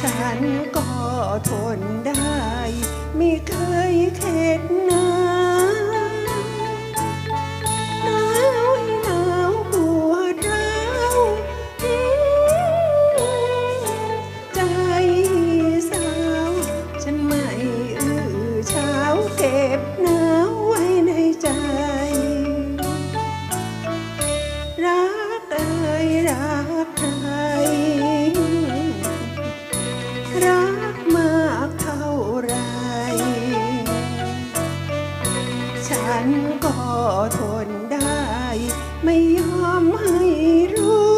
ฉันก็ทนได้ ไม่เคยเค ฉันก็ทนได้ ไม่ยอมให้รู้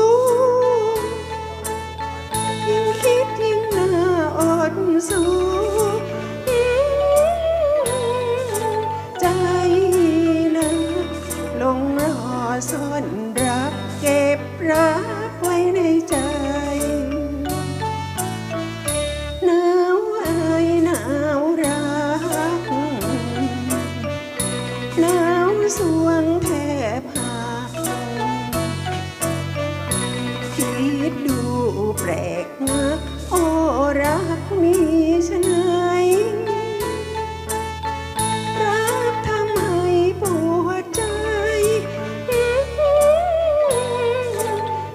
ยิ่งคิดยิ่งน่าอดสู้ ใจนะลงรอซ่อนรักเก็บรักไว้ในใจ หนาวสวงแทบหักคิดดูแปลกนักโอ้รักมีชะไหนรักทำให้ปวดใจ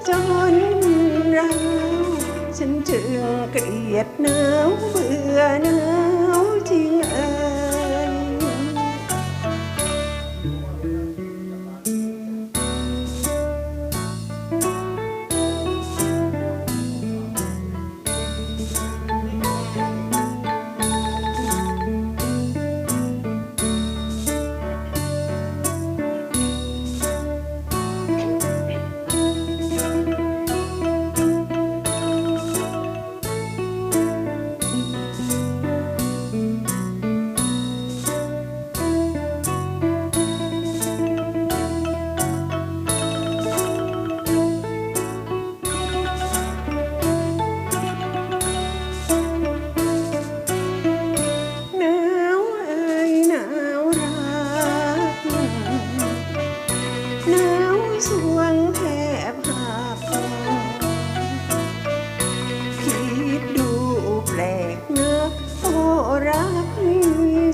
จนเรา ฉันจึงเกลียดหนาวเบื่อหนาว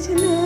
ชะ